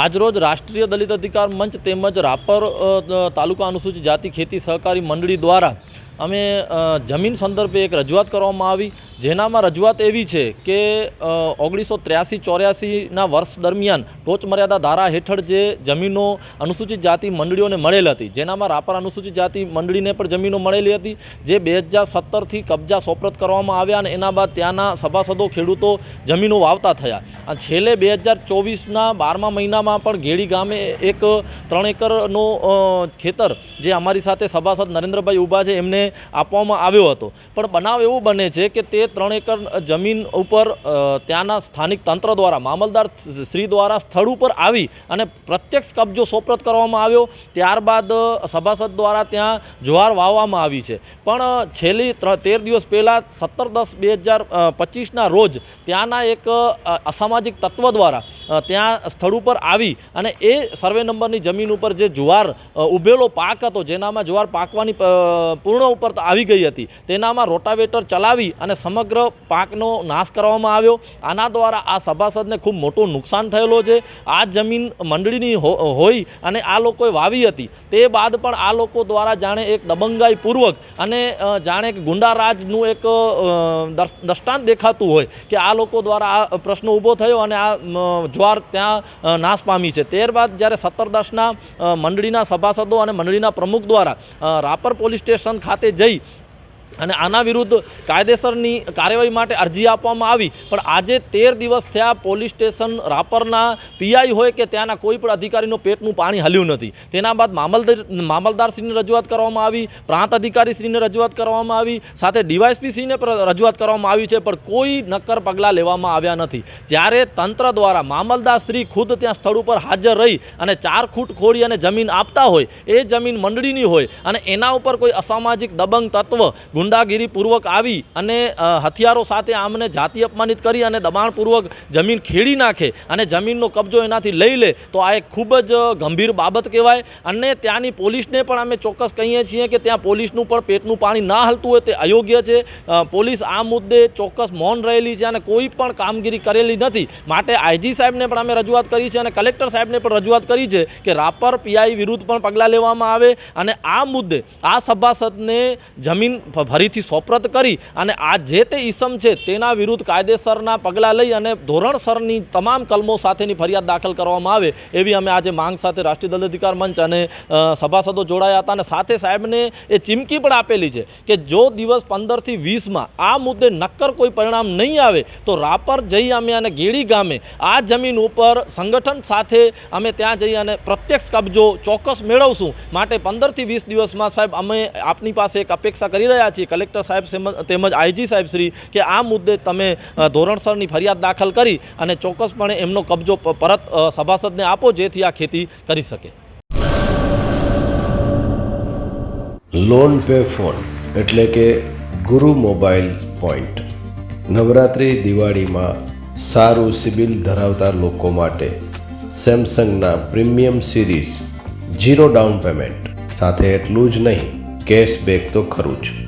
આજરોજ રાષ્ટ્રીય દલિત અધિકાર મંચ તેમજ રાપર તાલુકા અનુસૂચિત જાતિ ખેતી સહકારી મંડળી દ્વારા અમે જમીન સંદર્ભે એક રજૂઆત કરવામાં આવી, જેનામાં રજૂઆત એવી છે કે ઓગણીસો ત્ર્યાસી ચોર્યાસીના વર્ષ દરમિયાન ટોચ મર્યાદા ધારા હેઠળ જે જમીનો અનુસૂચિત જાતિ મંડળીઓને મળેલ હતી, જેનામાં રાપર અનુસૂચિત જાતિ મંડળીને પણ જમીનો મળેલી હતી, જે બે હજાર સત્તરથી કબજા સોપરત કરવામાં આવ્યા અને એના બાદ ત્યાંના સભાસદો ખેડૂતો જમીનો વાવતા થયા. છેલ્લે બે હજાર ચોવીસના બારમા મહિનામાં પણ ઘેડી ગામે એક ત્રણ એકરનો ખેતર જે અમારી સાથે સભાસદ નરેન્દ્રભાઈ ઊભા છે, એમને આપવામાં આવ્યો હતો. પણ બનાવ એવું બને છે કે તે ત્રણ એકર જમીન ઉપર ત્યાંના સ્થાનિક તંત્ર દ્વારા, મામલદાર શ્રી દ્વારા સ્થળ ઉપર આવી અને પ્રત્યક્ષ કબજો સોપરત કરવામાં આવ્યો. ત્યારબાદ સભાસદ દ્વારા ત્યાં જુવાર વાવવામાં આવી છે. પણ છેલ્લી તેર દિવસ પહેલાં સત્તર દસ બે હજાર પચીસના રોજ ત્યાંના એક અસામાજિક તત્વ દ્વારા ત્યાં સ્થળ ઉપર આવી અને એ સર્વે નંબરની જમીન ઉપર જે જુવાર ઉભેલો પાક હતો જેનામાં જુવાર પાકવાની પૂર્ણ ઉપર આવી ગઈ હતી તેનામાં રોટાવેટર ચલાવી અને સમગ્ર પાકનો નાશ કરવામાં આવ્યો. આના દ્વારા આ સભાસદને ખૂબ મોટું નુકસાન થયેલો છે. આ જમીન મંડળીની હોય અને આ લોકોએ વાવી હતી. તે બાદ પણ આ લોકો દ્વારા જાણે એક દબંગાઈપૂર્વક અને જાણે કે ગુંડારાજનું એક દ્રષ્ટાંત દેખાતું હોય કે આ લોકો દ્વારા આ પ્રશ્ન ઊભો થયો અને આ જ્વાર ત્યાં અ, નાશ પામી છે. ત્યારબાદ જ્યારે સત્તર દસના મંડળીના સભાસદો અને મંડળીના પ્રમુખ દ્વારા રાપર પોલીસ સ્ટેશન ખાતે જઈ અને આના વિરુદ્ધ કાયદેસરની કાર્યવાહી માટે અરજી આપવામાં આવી. પણ આજે તેર દિવસ થયા પોલીસ સ્ટેશન રાપરના પીઆઈ હોય કે ત્યાંના કોઈ પણ અધિકારીનું પેટનું પાણી હલ્યું નથી. તેના બાદ મામલદાર મામલદારશ્રીને રજૂઆત કરવામાં આવી, પ્રાંત અધિકારીશ્રીને રજૂઆત કરવામાં આવી, સાથે ડીવાયસપીસીને રજૂઆત કરવામાં આવી છે, પણ કોઈ નક્કર પગલાં લેવામાં આવ્યા નથી. જ્યારે તંત્ર દ્વારા મામલદારશ્રી ખુદ ત્યાં સ્થળ ઉપર હાજર રહી અને ચાર ખૂટ ખોડી અને જમીન આપતા હોય, એ જમીન મંડળીની હોય અને એના ઉપર કોઈ અસામાજિક દબંગ તત્વ ગુંડાગીરીપૂર્વક આવી અને હથિયારો સાથે આમને જાતિ અપમાનિત કરી અને દબાણપૂર્વક જમીન ખેડી નાખે અને જમીનનો કબજો એનાથી લઈ લે, તો આ એક ખૂબ જ ગંભીર બાબત કહેવાય. અને ત્યાંની પોલીસને પણ અમે ચોક્કસ કહીએ છીએ કે ત્યાં પોલીસનું પણ પેટનું પાણી ના હલતું હોય તે અયોગ્ય છે. પોલીસ આ મુદ્દે ચોક્કસ મૌન રહેલી છે અને કોઈ પણ કામગીરી કરેલી નથી. માટે આઈજી સાહેબને પણ અમે રજૂઆત કરી છે અને કલેક્ટર સાહેબને પણ રજૂઆત કરી છે કે રાપર પીઆઈ વિરુદ્ધ પણ પગલાં લેવામાં આવે. અને આ મુદ્દે આ સભાસદને જમીન ફરીથી સોપરત કરી અને આ જે તે ઈસમ છે તેના વિરુદ્ધ કાયદેસરના પગલાં લઈ અને ધોરણસરની તમામ કલમો સાથેની ફરિયાદ દાખલ કરવામાં આવે એવી અમે આજે માંગ સાથે રાષ્ટ્રીય દલિત અધિકાર મંચ અને સભાસદો જોડાયા હતા અને સાથે સાહેબને એ ચીમકી પણ આપેલી છે કે જો દિવસ પંદરથી વીસમાં આ મુદ્દે નક્કર કોઈ પરિણામ નહીં આવે તો રાપર જઈ અમે અને ગેડી ગામે આ જમીન ઉપર સંગઠન સાથે અમે ત્યાં જઈ અને પ્રત્યક્ષ કબજો ચોક્કસ મેળવશું. માટે પંદરથી વીસ દિવસમાં સાહેબ અમે આપની પાસે એક અપેક્ષા કરી રહ્યા છીએ કલેક્ટર સાહેબ તેમજ આઈજી સાહેબ શ્રી કે આ મુદ્દે તમે ધોરણસરની ફરિયાદ દાખલ કરી અને ચોક્કસપણે એમનો કબજો પરત સભાસદને આપો જેથી આ ખેતી કરી શકે. લોન પે ફોન એટલે કે ગુરુ મોબાઈલ પોઈન્ટ. નવરાત્રિ દિવાળીમાં સારું સિબિલ ધરાવતા લોકો માટે સેમસંગના premium series zero down payment. સાથે એટલું જ નહીં, કેશબેક તો ખરું જ.